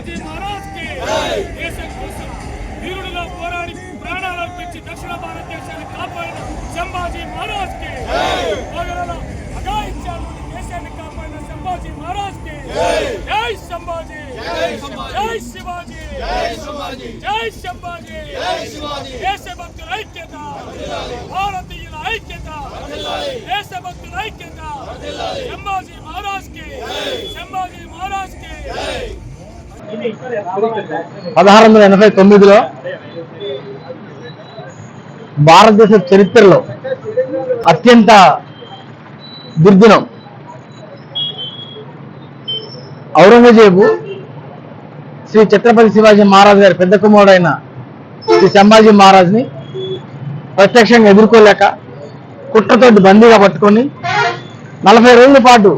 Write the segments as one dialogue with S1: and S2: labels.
S1: శివాజీ మహారాజ్కి దేశం కోసం వీరుడుగా పోరాడి ప్రాణాలు అర్పించి దక్షిణ భారతదేశాన్ని కాపాడిన సంభాజీ మహారాజ్కి మొఘలుల అఘాయిత్యాల నుండి దేశాన్ని కాపాడిన సంభాజీ మహారాజ్కి జై సంభాజీ జై శివాజీ జై సంభాజీ దేశభక్తుల ఐక్యత భారతీయుల ఐక్యత దేశభక్తుల ఐక్యత సంభాజీ మహారాజ్కి సంభాజీ మహారాజ్కి
S2: పదహారు వందల ఎనభై తొమ్మిదిలో భారతదేశ చరిత్రలో అత్యంత దుర్దినం ఔరంగజేబు శ్రీ ఛత్రపతి శివాజీ మహారాజ్ గారి పెద్ద కుమారుడైన శ్రీ సంభాజీ మహారాజ్ని ప్రత్యక్షంగా ఎదుర్కోలేక కుట్రతో బందీగా పట్టుకొని నలభై రోజుల పాటు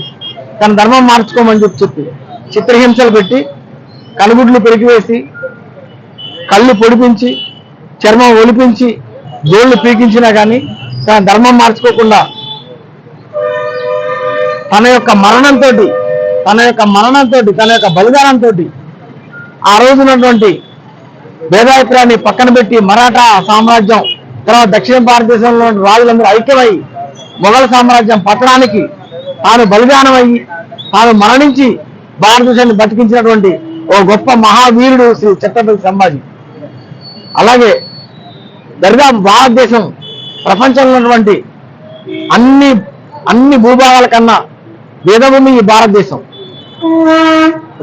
S2: తన ధర్మం మార్చుకోమని చెప్పి చెప్పి చిత్రహింసలు పెట్టి కనుగుడ్లు పెరిగివేసి కళ్ళు పొడిపించి చర్మం ఒలిపించి జోళ్ళు పీకించినా కానీ తన ధర్మం మార్చుకోకుండా తన యొక్క మరణంతో తన యొక్క మరణంతో తన యొక్క బలిదానంతో ఆ రోజునటువంటి భేదాభిప్రాయాన్ని పక్కన పెట్టి మరాఠా సామ్రాజ్యం తర్వాత దక్షిణ భారతదేశంలో రాజులందరూ ఐక్యమై మొఘల్ సామ్రాజ్యం పతనానికి తాను బలిదానమయ్యి తాను మరణించి భారతదేశాన్ని బతికించినటువంటి ఓ గొప్ప మహావీరుడు శ్రీ ఛత్రపతి సంభాజీ. అలాగే దర్గా భారతదేశం ప్రపంచంలో ఉన్నటువంటి అన్ని అన్ని భూభాగాల కన్నా భేదభూమి ఈ భారతదేశం.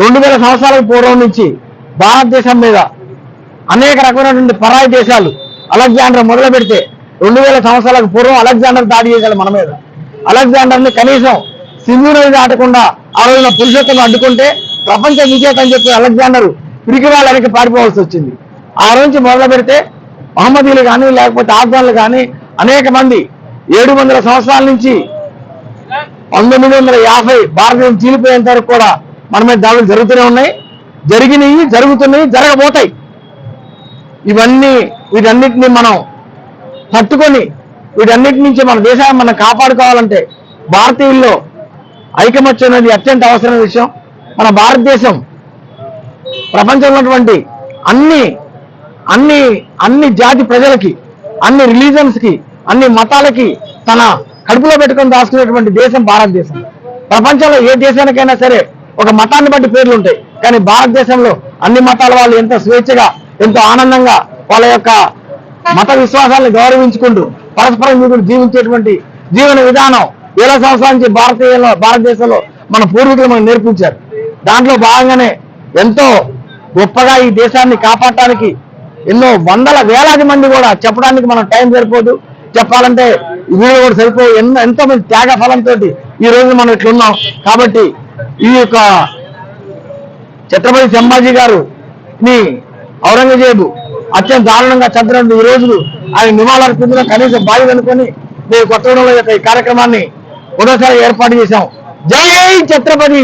S2: రెండు వేల సంవత్సరాల పూర్వం నుంచి భారతదేశం మీద అనేక రకమైనటువంటి పరాయి దేశాలు అలెగ్జాండర్ మొదలు పెడితే రెండు వేల సంవత్సరాలకు పూర్వం అలెగ్జాండర్ దాడి చేశాడు మన మీద. అలెగ్జాండర్ని కనీసం సింధు నది దాటకుండా ఆ రోజున పురుషోత్తం అడ్డుకుంటే ప్రపంచ విజేత అని చెప్పి అలెగ్జాండర్ పిరికి వాళ్ళకి పారిపోవాల్సి వచ్చింది. ఆ రోజు మొదలు పెడితే మహమ్మదీలు కానీ లేకపోతే ఆఫ్ఘన్లు కానీ అనేక మంది ఏడు వందల సంవత్సరాల నుంచి పంతొమ్మిది వందల యాభై భారతదేశం చీలిపోయేంత వరకు కూడా మన మీద దాడులు జరుగుతూనే ఉన్నాయి. జరిగినాయి జరుగుతున్నాయి జరగబోతాయి. ఇవన్నీ వీటన్నిటిని మనం తట్టుకొని వీటన్నిటి నుంచి మన దేశాన్ని మనం కాపాడుకోవాలంటే భారతీయుల్లో ఐకమత్యం అనేది అత్యంత అవసరమైన విషయం. మన భారతదేశం ప్రపంచంలో ఉన్నటువంటి అన్ని అన్ని అన్ని జాతి ప్రజలకి అన్ని రిలీజన్స్కి అన్ని మతాలకి తన కడుపులో పెట్టుకొని దాచుకునేటువంటి దేశం భారతదేశం. ప్రపంచంలో ఏ దేశానికైనా సరే ఒక మతాన్ని బట్టి పేర్లు ఉంటాయి. కానీ భారతదేశంలో అన్ని మతాల వాళ్ళు ఎంత స్వేచ్ఛగా ఎంతో ఆనందంగా వాళ్ళ యొక్క మత విశ్వాసాలను గౌరవించుకుంటూ పరస్పరం జీవులు జీవించేటువంటి జీవన విధానం వేల సంవత్సరాల నుంచి భారతీయంలో భారతదేశంలో మన పూర్వీకులు మనకు నేర్పించారు. దాంట్లో భాగంగానే ఎంతో గొప్పగా ఈ దేశాన్ని కాపాడటానికి ఎన్నో వందల వేలాది మంది కూడా చెప్పడానికి మనం టైం సరిపోదు. చెప్పాలంటే వీళ్ళు కూడా సరిపోయి ఎన్నో ఎంతో మంది త్యాగ ఫలంతో ఈ రోజు మనం ఇట్లున్నాం. కాబట్టి ఈ యొక్క ఛత్రపతి సంభాజీ గారు ని ఔరంగజేబు అత్యంత దారుణంగా చంద్రుడు ఈ రోజులు ఆయన నివాళులర్పించడం కనీసం బాధ్యత అనుకొని మేము కొత్తగూడెంలో యొక్క ఈ కార్యక్రమాన్ని మరోసారి ఏర్పాటు చేశాం. జై ఛత్రపతి!